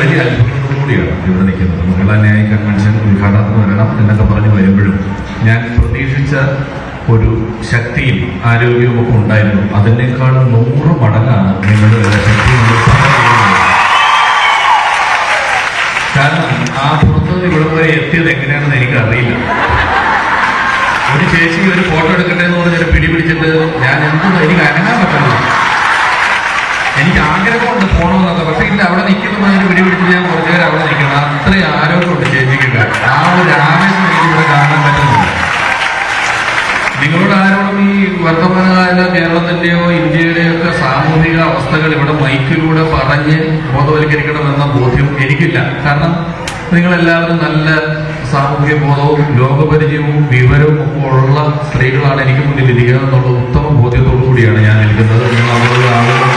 വലിയ അത്ഭുതത്തോടുകൂടിയാണ് ഇവിടെ നിൽക്കുന്നത്. മംഗള ന്യായ കൺവെൻഷൻ ഉദ്ഘാടനത്തിന് വരണം എന്നൊക്കെ പറഞ്ഞു വരുമ്പോഴും ഞാൻ പ്രതീക്ഷിച്ച ഒരു ശക്തിയും ആരോഗ്യവും ഒക്കെ ഉണ്ടായിരുന്നു. അതിനേക്കാൾ നൂറ് മടങ്ങാണ് നിങ്ങളുടെ ശക്തി. കാരണം ആ പുറത്ത് ഇവിടെ വരെ എത്തിയത് എങ്ങനെയാണെന്ന് എനിക്ക് അറിയില്ല ഒരു ചേച്ചി ഒരു ഫോട്ടോ എടുക്കട്ടെ എന്ന് പറഞ്ഞിട്ട് പിടി പിടിച്ചിട്ട് ഞാൻ എന്തും എനിക്ക് അനങ്ങാൻ പറ്റണം എനിക്ക് ആഗ്രഹമുണ്ട് പോകണമെന്നൊക്കെ ഇല്ല അവിടെ നിൽക്കുന്ന മാതിരി പിടി പിടിച്ച് ഞാൻ കുറച്ചു പേര് അവിടെ നിൽക്കണം. അത്രയും ആരോഗ്യമുണ്ട് ചേച്ചിക്കൊക്കെ ആ ഒരു ആവേശം എനിക്ക് ഇവിടെ കാണാൻ പറ്റുന്നില്ല നിങ്ങളോട് ആരോടും ഈ വർത്തമാനകാല കേരളത്തിന്റെയോ ഇന്ത്യയുടെയോ ഒക്കെ സാമൂഹിക അവസ്ഥകൾ ഇവിടെ മൈക്കിലൂടെ പറഞ്ഞ് ബോധവൽക്കരിക്കണമെന്ന ബോധ്യം എനിക്കില്ല. കാരണം നിങ്ങളെല്ലാവരും നല്ല സാമൂഹ്യ ബോധവും ലോകപരിചയവും വിവരവും ഒക്കെ ഉള്ള സ്ത്രീകളാണ് എനിക്ക് മുന്നിൽ ഇരിക്കുക എന്നുള്ള ഉത്തമ ബോധ്യത്തോടു കൂടിയാണ് ഞാൻ നിൽക്കുന്നത്. നിങ്ങൾ അവരുടെ. ഇനി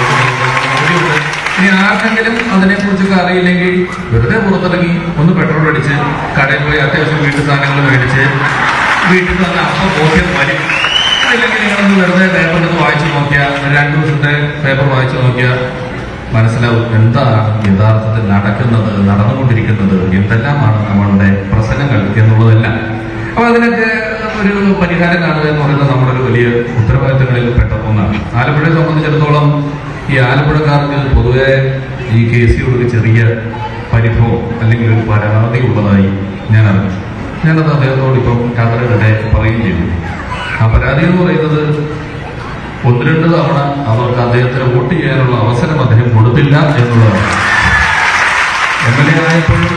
ആർക്കെങ്കിലും അതിനെക്കുറിച്ചൊക്കെ അറിയില്ലെങ്കിൽ വെറുതെ പുറത്തിറങ്ങി ഒന്ന് പെട്രോൾ അടിച്ച് കടയിൽ പോയി അത്യാവശ്യം വീട്ടു സാധനങ്ങൾ മേടിച്ച് വീട്ടിൽ തന്നെ അപ്പം ബോധ്യം വരും അല്ലെങ്കിൽ നിങ്ങളൊന്ന് വെറുതെ പേപ്പർ ഒന്ന് വായിച്ചു നോക്കിയാൽ രണ്ടു ദിവസത്തെ പേപ്പർ വായിച്ചു നോക്കിയാൽ മനസ്സിലാവും എന്താണ് യഥാർത്ഥത്തിൽ നടക്കുന്നത് നടന്നുകൊണ്ടിരിക്കുന്നത് എന്തെല്ലാമാണ് നമ്മളുടെ പ്രശ്നങ്ങൾ എന്നുള്ളതെല്ലാം. അപ്പൊ അതിനൊക്കെ ഒരു പരിഹാരം കാണുക എന്ന് പറയുന്നത് നമ്മുടെ ഒരു വലിയ ഉത്തരവാദിത്തങ്ങളിൽ പെട്ട ഒന്നാണ്. ആലപ്പുഴയെ സംബന്ധിച്ചിടത്തോളം ഈ ആലപ്പുഴക്കാർക്ക് പൊതുവെ ഈ കെ സിയോട് ചെറിയ പരിഭവം അല്ലെങ്കിൽ ഒരു പരാതി ഉള്ളതായി ഞാൻ അറിഞ്ഞു. ഞാനത് അദ്ദേഹത്തോട് ഇപ്പം യാത്രയുടെ പറയുകയും ചെയ്തു. ആ പരാതി എന്ന് പറയുന്നത് ഒന്ന് രണ്ട് തവണ അവർക്ക് അദ്ദേഹത്തിന് വോട്ട് ചെയ്യാനുള്ള അവസരം അദ്ദേഹം കൊടുത്തില്ല എന്നുള്ളതാണ്. എം എൽ എ ആയപ്പോഴും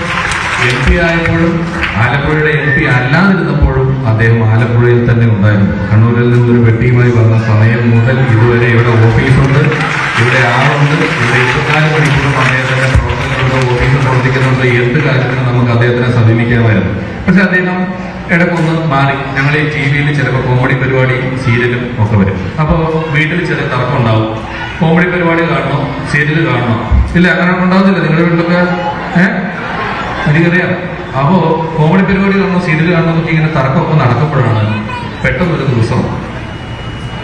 എം പി ആയപ്പോഴും ആലപ്പുഴയുടെ എം പി അല്ലാതിരുന്നപ്പോഴും അദ്ദേഹം ആലപ്പുഴയിൽ തന്നെ ഉണ്ടായിരുന്നു. കണ്ണൂരിൽ നിന്നൊരു വെട്ടിയുമായി വന്ന സമയം മുതൽ ഇതുവരെ ഇവിടെ ഓഫീസുണ്ട്. ഇവിടെ ആളുണ്ട്. ഇവിടെ ഇരുപത്തിനാല് മണിക്കൂറും അദ്ദേഹത്തിന്റെ പ്രവർത്തനങ്ങളുണ്ട് ഓഫീസ് പ്രവർത്തിക്കുന്നുണ്ട്. എന്ത് കാര്യത്തിനും നമുക്ക് അദ്ദേഹത്തിനെ സമീപിക്കാമായിരുന്നു. പക്ഷെ അദ്ദേഹം ഇടക്കൊന്ന് മാറി. ഞങ്ങൾ ഈ ടി വിയിൽ ചിലപ്പോൾ കോമഡി പരിപാടി സീരിയലും ഒക്കെ വരും. അപ്പോൾ വീട്ടിൽ ചില തർക്കം ഉണ്ടാവും കോമഡി പരിപാടി കാണണോ? സീരിയൽ കാണണോ? ഇല്ല അങ്ങനെ ഉണ്ടാവുന്നില്ല നിങ്ങളുടെ വീട്ടിലൊക്കെ ഏഹ് എനിക്കറിയാം. അപ്പോ കോമഡി പരിപാടി കാണണോ സീരിയൽ കാണണോ എന്നൊക്കെ ഇങ്ങനെ തർക്കമൊക്കെ നടക്കുമ്പോഴാണ് പെട്ടെന്നൊരു ദിവസം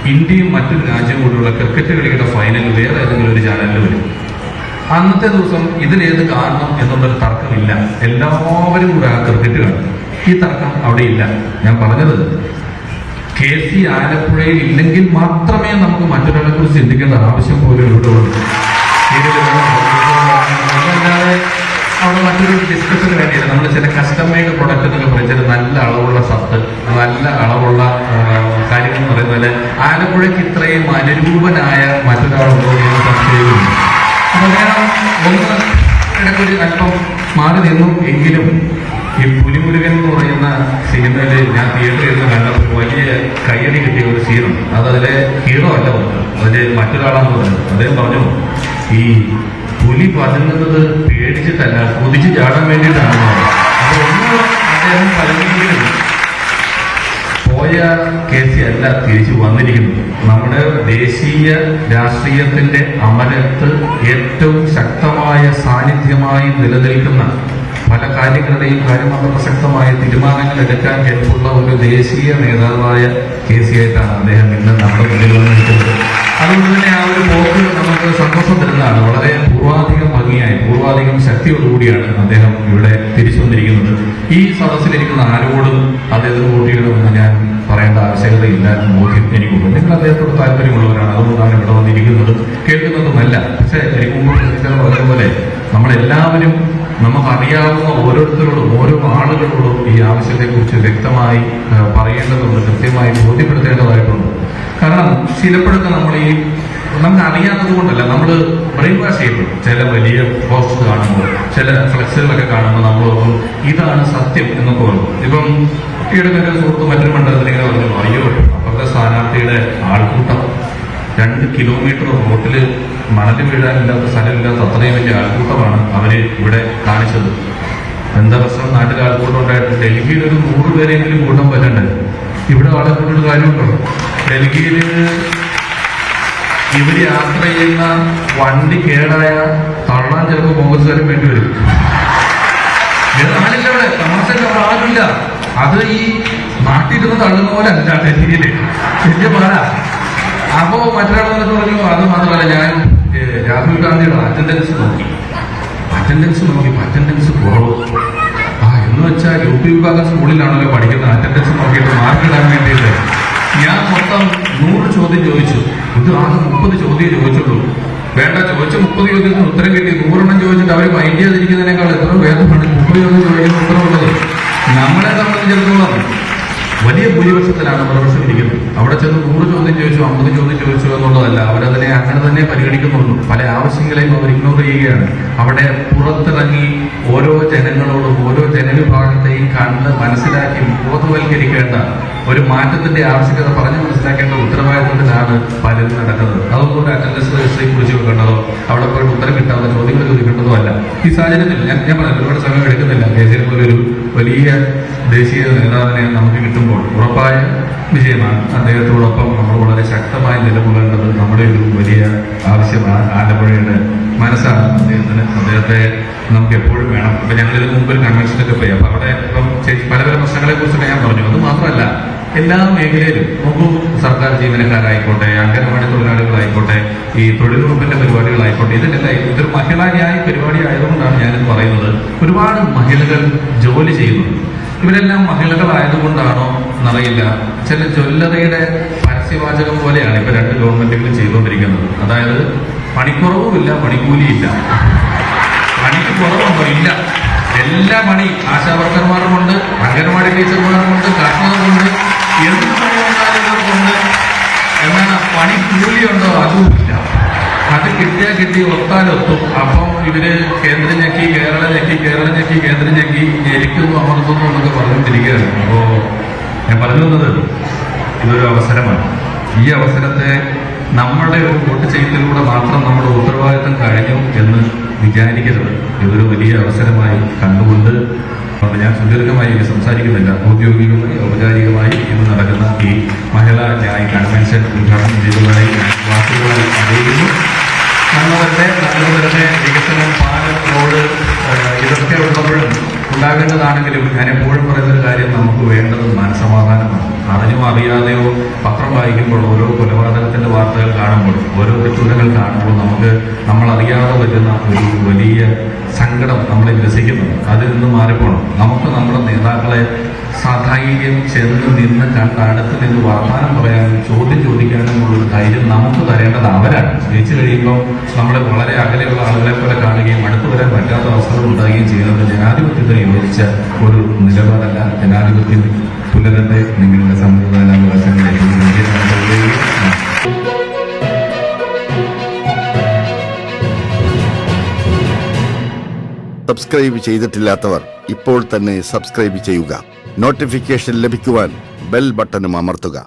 ഇന്ത്യയും മറ്റൊരു രാജ്യവും കൂടിയുള്ള ക്രിക്കറ്റ് കളിയുടെ ഫൈനൽ വേറെ ഏതെങ്കിലും ഒരു ചാനലിൽ വരും. അന്നത്തെ ദിവസം ഇതിലേത് കാരണം എന്നുള്ളൊരു തർക്കമില്ല. എല്ലാവരും കൂടെ ആ ക്രിക്കറ്റ് കാണും. ഈ തർക്കം അവിടെ ഇല്ല. ഞാൻ പറഞ്ഞത് കെ സി ആലപ്പുഴയിൽ ഇല്ലെങ്കിൽ മാത്രമേ നമുക്ക് മറ്റൊരാളെ കുറിച്ച് ചിന്തിക്കേണ്ട ആവശ്യം പോലും ഇവിടെ ഉള്ളൂ അവിടെ മറ്റൊരു ഡിസ്കഷന് വേണ്ടിയില്ല. നമ്മൾ ചില കസ്റ്റമൈഡ് പ്രൊഡക്റ്റ് എന്നൊക്കെ പറയും നല്ല അളവുള്ള സത്ത് നല്ല അളവുള്ള പോലെ ആലപ്പുഴയ്ക്ക് ഇത്രയും അനുരൂപനായ മറ്റൊരാളുണ്ടോ എന്ന് സംശയമുണ്ട് അപ്പൊ അദ്ദേഹം അല്പം മാറി നിന്നു എങ്കിലും ഈ പുലിമുരുകൻ എന്ന് പറയുന്ന സിനിമയിൽ ഞാൻ തിയേറ്ററിൽ നിന്ന് കണ്ടപ്പോൾ വലിയ കയ്യടി കിട്ടിയ ഒരു സീനുണ്ട് അത് അതിലെ ഹീറോ അല്ല പറഞ്ഞത് അതിലെ മറ്റൊരാളാണെന്ന് പറഞ്ഞത് അദ്ദേഹം പറഞ്ഞു ഈ പുലി പതുങ്ങുന്നത് പേടിച്ചിട്ടല്ല കുതിച്ച് ചാടാൻ വേണ്ടിയിട്ടാണ്. അപ്പൊ ഒന്ന് അദ്ദേഹം പലരെങ്കിലും പോയ കെ സി അല്ല തിരിച്ചു വന്നിരിക്കുന്നത്. നമ്മുടെ ദേശീയ രാഷ്ട്രീയത്തിന്റെ അമരത്ത് ഏറ്റവും ശക്തമായ സാന്നിധ്യമായി നിലനിൽക്കുന്ന പല കാര്യങ്ങളുടെയും കാര്യമാത്ര പ്രസക്തമായ തീരുമാനങ്ങൾ എടുക്കാൻ കെൽപ്പുള്ള ഒരു ദേശീയ നേതാവായ കെ സി ആയിട്ടാണ് അദ്ദേഹം ഇന്ന് നമ്മുടെ മുന്നിൽ വന്നിരിക്കുന്നത്. അതുകൊണ്ട് തന്നെ ആ ഒരു പോക്ക് നമുക്ക് സന്തോഷം തരുന്നതാണ്. വളരെ പൂർവാധികം ഭംഗിയായി പൂർവാധികം ശക്തിയോടുകൂടിയാണ് അദ്ദേഹം ഇവിടെ തിരിച്ചു വന്നിരിക്കുന്നത്. ഈ സദസ്സിലിരിക്കുന്ന ആരോടും അദ്ദേഹത്തിന് വോട്ട് ചെയ്യണമെന്ന് ഞാൻ പറയേണ്ട ആവശ്യകതയില്ല എന്ന ബോധ്യം എനിക്കുണ്ട്. നിങ്ങൾ അദ്ദേഹത്തോട് താല്പര്യമുള്ളവരാണ്. അതുകൊണ്ടാണ് ഇവിടെ വന്നിരിക്കുന്നത് കേൾക്കുന്നതുമല്ല പക്ഷേ എനിക്ക് മുമ്പ് പറഞ്ഞതുപോലെ നമ്മളെല്ലാവരും നമുക്കറിയാവുന്ന ഓരോരുത്തരോടും ഓരോ ആളുകളോടും ഈ ആവശ്യത്തെക്കുറിച്ച് വ്യക്തമായി പറയേണ്ടതുണ്ട് കൃത്യമായി ബോധ്യപ്പെടുത്തേണ്ടതായിട്ടുണ്ട്. കാരണം ചിലപ്പോഴൊക്കെ നമ്മൾ ഈ നമുക്ക് അറിയാത്തത് കൊണ്ടല്ല നമ്മൾ ബ്രെയിൻ വാഷ് ചെയ്യപ്പെടും. ചില വലിയ പോസ്റ്റ് കാണുമ്പോൾ ചില ഫ്ലെക്സുകളൊക്കെ കാണുമ്പോൾ നമ്മൾ ഓർക്കും ഇതാണ് സത്യം എന്നൊക്കെ ഓർക്കും. ഇപ്പം മറ്റൊരു സുഹൃത്ത് മറ്റൊരു മണ്ഡലത്തിൽ ഇങ്ങനെ പറഞ്ഞു അയ്യോ അപ്പുറത്തെ സ്ഥാനാർത്ഥിയുടെ ആൾക്കൂട്ടം രണ്ട് കിലോമീറ്റർ റോട്ടിൽ മണൽ വീഴാനില്ലാത്ത സ്ഥലമില്ലാത്ത അത്രയും വലിയ ആൾക്കൂട്ടമാണ് അവർ ഇവിടെ കാണിച്ചത്. എന്താ പ്രശ്നം? നാട്ടിൽ ആൾക്കൂട്ടം ഉണ്ടായിട്ട് ഡൽഹിയിൽ ഒരു നൂറ് പേരെങ്കിലും കൂട്ടം വരണ്ടേ? ഇവിടെ ആളെ കൊണ്ടൊരു കാര്യമുണ്ടോ? ഡൽഹിയിൽ ഇവർ യാത്ര ചെയ്യുന്ന വണ്ടി കേടായ തള്ളാൻ ചിലപ്പോൾ കോൺഗ്രസ്സുകാരും വേണ്ടി വരും. ആളില്ല അവിടെ തമാശക്ക് ആളില്ല അത് ഈ നാട്ടിലിരുന്ന് തള്ളുന്ന പോലെ അല്ല ഡൽഹിയിൽ വലിയ പാല അപ്പോ മറ്റൊരാൾ വന്നിട്ട് പറഞ്ഞു അത് മാത്രമല്ല ഞാൻ രാഹുൽ ഗാന്ധിയുടെ അറ്റൻഡൻസ് നോക്കി. അറ്റൻഡൻസ് നോക്കി അറ്റൻഡൻസ് കുറവ്. ആ എന്ന് വെച്ചാൽ യു പി വിഭാഗം സ്കൂളിലാണല്ലോ പഠിക്കുന്നത്. അറ്റൻഡൻസ് നോക്കിയിട്ട് മാർക്ക് ഇടാൻ വേണ്ടിയിട്ട്. ഞാൻ മൊത്തം നൂറ് ചോദ്യം ചോദിച്ചു. ഇത് ആകെ മുപ്പത് ചോദ്യം ചോദിച്ചുള്ളൂ. വേണ്ട ചോദിച്ച മുപ്പത് ചോദ്യത്തിന് ഉത്തരം കിട്ടി. നൂറെണ്ണം ചോദിച്ചിട്ട് അവർ മൈൻഡ് ചെയ്തിരിക്കുന്നതിനേക്കാൾ എത്ര വേദമാണ് മുപ്പത് ചോദ്യം ചോദിക്കുന്ന ഉത്തരവുള്ളത് നമ്മളെ സംബന്ധിച്ചിടത്തോളം വലിയ ഭൂരിപക്ഷത്തിലാണ് പ്രൊഫസർ ഇരിക്കുന്നത്. അവിടെ ചെന്ന് നൂറ് ചോദ്യം ചോദിച്ചു അമ്പത് ചോദ്യം ചോദിച്ചു എന്നുള്ളതല്ല. അവരതിനെ അങ്ങനെ തന്നെ പരിഗണിക്കുന്നുള്ളൂ. പല ആവശ്യങ്ങളെയും അവർ ഇഗ്നോർ ചെയ്യുകയാണ്. അവിടെ പുറത്തിറങ്ങി ഓരോ ജനങ്ങളോടും ഓരോ ജനവിഭാഗത്തെയും കണ്ട് മനസ്സിലാക്കി ബോധവൽക്കരിക്കേണ്ട ഒരു മാറ്റത്തിന്റെ ആവശ്യകത പറഞ്ഞു മനസ്സിലാക്കേണ്ട ഉത്തരവാദിത്വത്തിലാണ് പലരും നടക്കുന്നത്. അതൊന്നും ഒരു അറ്റൻഡൻസ് രജിസ്റ്ററിൽ കുറിച്ച് വെക്കേണ്ടതോ അവിടെ പോയിട്ട് ഉത്തരം കിട്ടാതെ ചോദ്യങ്ങൾ ചോദിക്കേണ്ടതോ അല്ല. ഈ സാഹചര്യത്തിൽ ഞാൻ ഞാൻ പറഞ്ഞു ഒരുപാട് സമയം എടുക്കുന്നില്ല. കേസിനെ പോലെ ഒരു വലിയ ദേശീയ നേതാവിനെ നമുക്ക് കിട്ടുമ്പോൾ ഉറപ്പായ വിജയമാണ്. അദ്ദേഹത്തോടൊപ്പം നമ്മൾ വളരെ ശക്തമായി നിലകൊള്ളേണ്ടത് നമ്മുടെ ഒരു വലിയ ആവശ്യമാണ്. ആലപ്പുഴയുടെ മനസ്സാണ്. അദ്ദേഹത്തിന് അദ്ദേഹത്തെ നമുക്ക് എപ്പോഴും വേണം. ഇപ്പൊ ഞങ്ങൾ ഇതിന് മുമ്പ് ഒരു കൺവെൻഷനൊക്കെ പോയി. അപ്പൊ അവിടെ ഇപ്പം പല പല പ്രശ്നങ്ങളെ കുറിച്ചൊക്കെ ഞാൻ പറഞ്ഞു. അത് മാത്രമല്ല എല്ലാ മേഖലയിലും നോക്കൂ സർക്കാർ ജീവനക്കാരായിക്കോട്ടെ അംഗനവാടി തൊഴിലാളികളായിക്കോട്ടെ ഈ തൊഴിൽ വകുപ്പിന്റെ പരിപാടികളായിക്കോട്ടെ ഇതിനെല്ലാം ഇതൊരു മഹിളാനിയായ പരിപാടി ആയതുകൊണ്ടാണ് ഞാനിത് പറയുന്നത്. ഒരുപാട് മഹിളകൾ ജോലി ചെയ്യുന്നുണ്ട്. ഇവരെല്ലാം മഹിളകളായതുകൊണ്ടാണോ എന്നറിയില്ല. ചില ജ്വല്ലറിയുടെ പരസ്യവാചകം പോലെയാണ് ഇപ്പൊ രണ്ട് ഗവൺമെന്റുകളും ചെയ്തുകൊണ്ടിരിക്കുന്നത്. അതായത് പണിക്കുറവുമില്ല പണിക്കൂലിയില്ല. പണിക്ക് കുറവുണ്ടോ ഇല്ല. എല്ലാ പണി ആശാവർക്കർമാരുമുണ്ട് അംഗൻവാടി ടീച്ചർമാരുമുണ്ട് കർഷകരുമുണ്ട് എന്ത് പണി ഉണ്ടാകുന്നവർക്കുണ്ട് ഇവർക്കുണ്ട് എന്നാൽ പണി കൂലിയുണ്ടോ അതുമില്ല അത് കിട്ടിയാൽ കിട്ടി ഒത്താലൊത്തും. അപ്പം ഇവർ കേന്ദ്രം ഞെക്കി കേരളം ഞെക്കി കേരളം ഞെക്കി കേന്ദ്രം ഞെക്കി ഞെരിക്കുന്നു അമർത്തുന്നു എന്നൊക്കെ പറഞ്ഞുകൊണ്ടിരിക്കുകയാണ്. അപ്പോ ഞാൻ പറഞ്ഞു തന്നത് ഇതൊരു അവസരമാണ്. ഈ അവസരത്തെ നമ്മളുടെ ഒരു വോട്ട് ചെയ്യലിലൂടെ മാത്രം നമ്മുടെ ഉത്തരവാദിത്തം കഴിഞ്ഞു എന്ന് വിചാരിക്കരുത്. ഇതൊരു വലിയ അവസരമായി കണ്ടുകൊണ്ട് ഞാൻ സുദീർഘമായി ഇത് സംസാരിക്കുന്നില്ല. ഔദ്യോഗികമായി ഔപചാരികമായി ഇന്ന് നടക്കുന്ന ഈ മഹിളാ ന്യായ കൺവെൻഷൻ ഉദ്ഘാടനം ചെയ്തതായി വാക്കുകളായി അറിയിക്കുന്നു. നല്ലവരുടെ നല്ലവരുടെ വികസനം പാലം റോഡ് ഇതൊക്കെ ഉള്ളപ്പോഴും ഉണ്ടാകേണ്ടതാണെങ്കിലും ഞാൻ എപ്പോഴും പറയുന്ന ഒരു കാര്യം നമുക്ക് വേണ്ടത് മനസമാധാനമാണ് അറിഞ്ഞോ അറിയാതെയോ പത്രം വായിക്കുമ്പോൾ ഓരോ കൊലപാതകത്തിന്റെ വാർത്തകൾ കാണുമ്പോൾ ഓരോ തെറ്റുകൾ കാണുമ്പോൾ നമുക്ക് നമ്മൾ അറിയാതെ വരുന്ന ഒരു വലിയ സങ്കടം നമ്മളെ ഗ്രസിക്കുന്നുണ്ട് അതിൽ നിന്ന് മാറിപ്പോണം. നമുക്ക് നമ്മുടെ നേതാക്കളെ സധൈര്യം ചെന്ന് നിന്ന് കണ്ട് അടുത്ത് നിന്ന് വർത്തമാനം പറയാനും ചോദ്യം ചോദിക്കാനും ഉള്ളൊരു ധൈര്യം നമുക്ക് തരേണ്ടത് അവരാണ്. ജയിച്ചു കഴിയുമ്പോൾ നമ്മളെ വളരെ അകലെയുള്ള ആളുകളെ പോലെ കാണുകയും അടുത്ത് വരാൻ പറ്റാത്ത അവസ്ഥകൾ ഉണ്ടാകുകയും ചെയ്യുന്നത് ജനാധിപത്യത്തിന് യോജിച്ച ഒരു നിലപാടല്ല ജനാധിപത്യം. പുലരട്ടെ നിങ്ങളുടെ സമ്മതിദാനാവകാശങ്ങളിലേക്ക് ഇന്ത്യൻ സബ്സ്ക്രൈബ് ചെയ്തിട്ടില്ലാത്തവർ ഇപ്പോൾ തന്നെ സബ്സ്ക്രൈബ് ചെയ്യുക. നോട്ടിഫിക്കേഷൻ ലഭിക്കുവാൻ ബെൽ ബട്ടണും അമർത്തുക.